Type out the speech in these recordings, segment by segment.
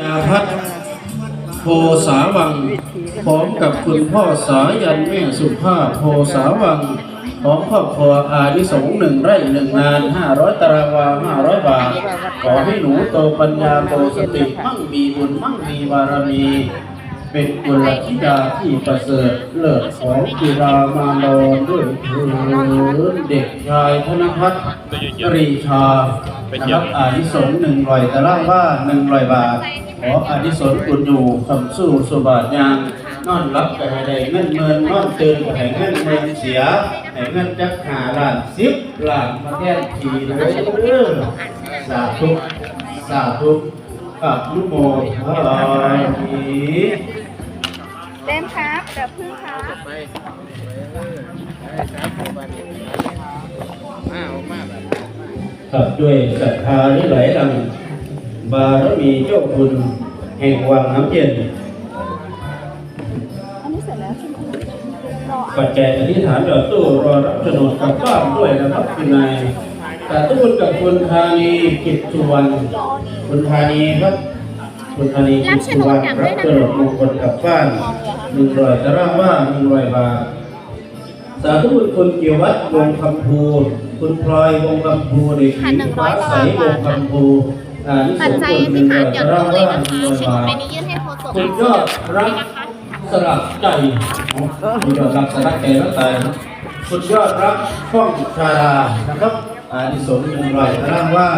ยาพัฒน์โพสาวัง พร้อมกับคุณพ่อสายันแม่สุภาพโพสาวังพร้อมครอบครัวอานิสงส์หนึ่งไร่หนึ่งงานห้าร้อยตารางวาห้าร้อยบาท ขอให้หนูโตปัญญาโตสติ มั่งมีบุญมั่งมีบารมี เป็นกุลธิดาที่ประเสริฐเลิศของกีฬามานอนด้วยเด็กชายธนพัฒน์ปรีชา นะครับอานิสงส์หนึ่งร้อยตารางว่าหนึ่งร้อยบาท ขออานิสงส์คุณอยู่คำสู้สุบาทยางนอนรับก็ให้ได้เงินเมินนอนตื่นก็ให้เงินเมินเสียให้เงินจักหาล้านสิบล้านมาแทนทีเลยเด้อสาธุสาธุกับนุโมทนามิเต้นครับเดี๋ยวพึ่งครับ ครับด้วยศรัทธาที่ไหลหลัง บารมีเจ้าคุณแห่งวังน้ำเย็นอันนี้เจแล้วใช่ไหมรอปัจจัยอธิษฐานดอกตู้รอรับโฉนดกลับบ้านด้วยนะครับคุณนายสาธุบุญกับคุณธานีกิจสุวรรณคุณธานีครับ คุณธานีกิจสุวรรณรับโฉนดมงคลกลับบ้านหนึ่งร้อยตารางว่าหนึ่งร้อยบาทสาธุบุญคุณเกียรติวัฒน์วงคำภู คุณพลอยวงคำภูเด็กหญิงฟ้าใสวงคำภูอ่านิสปัจงจัยคุณอหธินึ่ษงฐาร้นอยหย่อนตารางลงเลยว่านะหนึ่คะงร้อยเช็คบาทในนี้ยื่นให้โฆษกสุดยอดรักสลักใจสุดยอดรักสลักใจแล้วตายนะสุดยอดรักป้องชาดานะครับอานิสงส์หนึ่งร้อยตารางว่า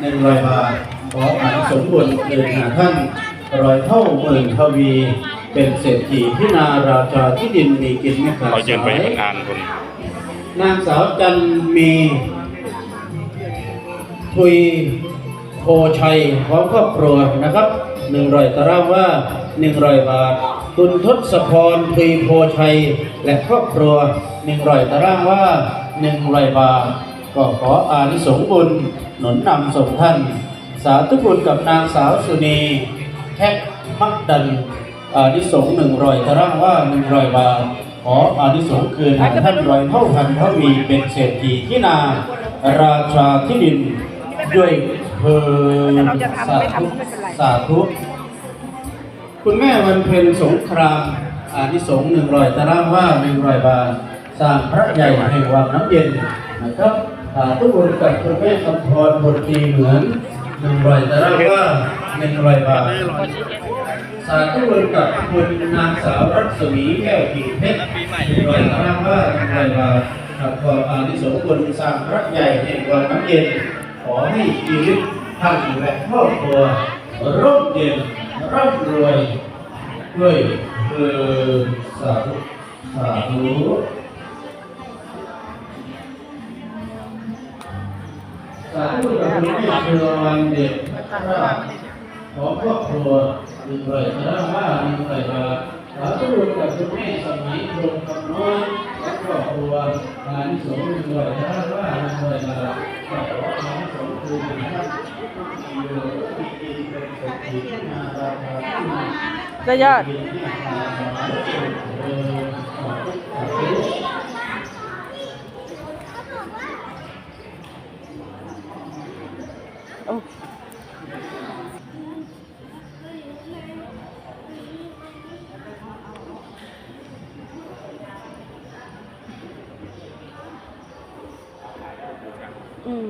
หนึ่งร้อยบาทขออานิสงส์บุญเดินหาท่านร้อยเท่าหมื่นทวีเป็นเศรษฐีพินาราชาที่ดินมีกินไม่ขาดเรายืนไปสายเป็ นานคนนางสาวจันมีทุยโพชัยพร้อมครอบครัวนะครับหนึ่งร้อยตารางว่าหนึ่งร้อยบาท คุณทศพรทุยโพชัย และครอบครัวหนึ่งร้อยตารางว่าหนึ่งร้อยบาท ก็ขออานิสงส์บุญหนุนนำส่งท่าน สาธุบุญกับนางสาวสุนีแท็กมักดันอานิสงส์หนึ่งร้อยตารางว่าหนึ่งร้อยบาท ขออานิสงส์คืนให้ท่านร้อยเท่าพันเท่ามีเป็นเศรษฐีที่นา ราชาที่ดินด้วยเพลินเราจะทำสาไม่ธุทำก็ไม่เป็นไรสาธุ คุณแม่วันเพ็ญสงครามอานิสงส์หนึ่งร้อยตารางว่าหนึ่งร้อยบาทสร้างพระใหญ่แห่งวังน้ำเย็นนะครับสาธุบุญกับคุณแม่คำพรบทดีเหมือนหนึ่งร้อยตารางว่าหนึ่งร้อยบาท สาธุบุญกับคุณนางสาวรัศมีแก้วกิ่งเพชรหนึ่งร้อยตารางว่าหนึ่งร้อยบาทกับขออานิสงส์บุญสร้างพระใหญ่แห่งวังน้ำเย็น ขอให้ชีวิตท่านและครอบครัวร่มเย็นร่ำรวยด้วยเออสาธุสาธุสาธุกับคุณแม่เชือวันเด็กพราช ของครอบครัวหนึ่งร้อยตารว่าหนึ่งร้อยบาทสาธุกับคุณแม่สมัยตรงคำน้อยและครอบครัวงานสงฆ์หนึ่งร้อยตารางว่าหนึ่งร้อยบาทขอขอสงฆ์คืนนะครับก็ยอด อืม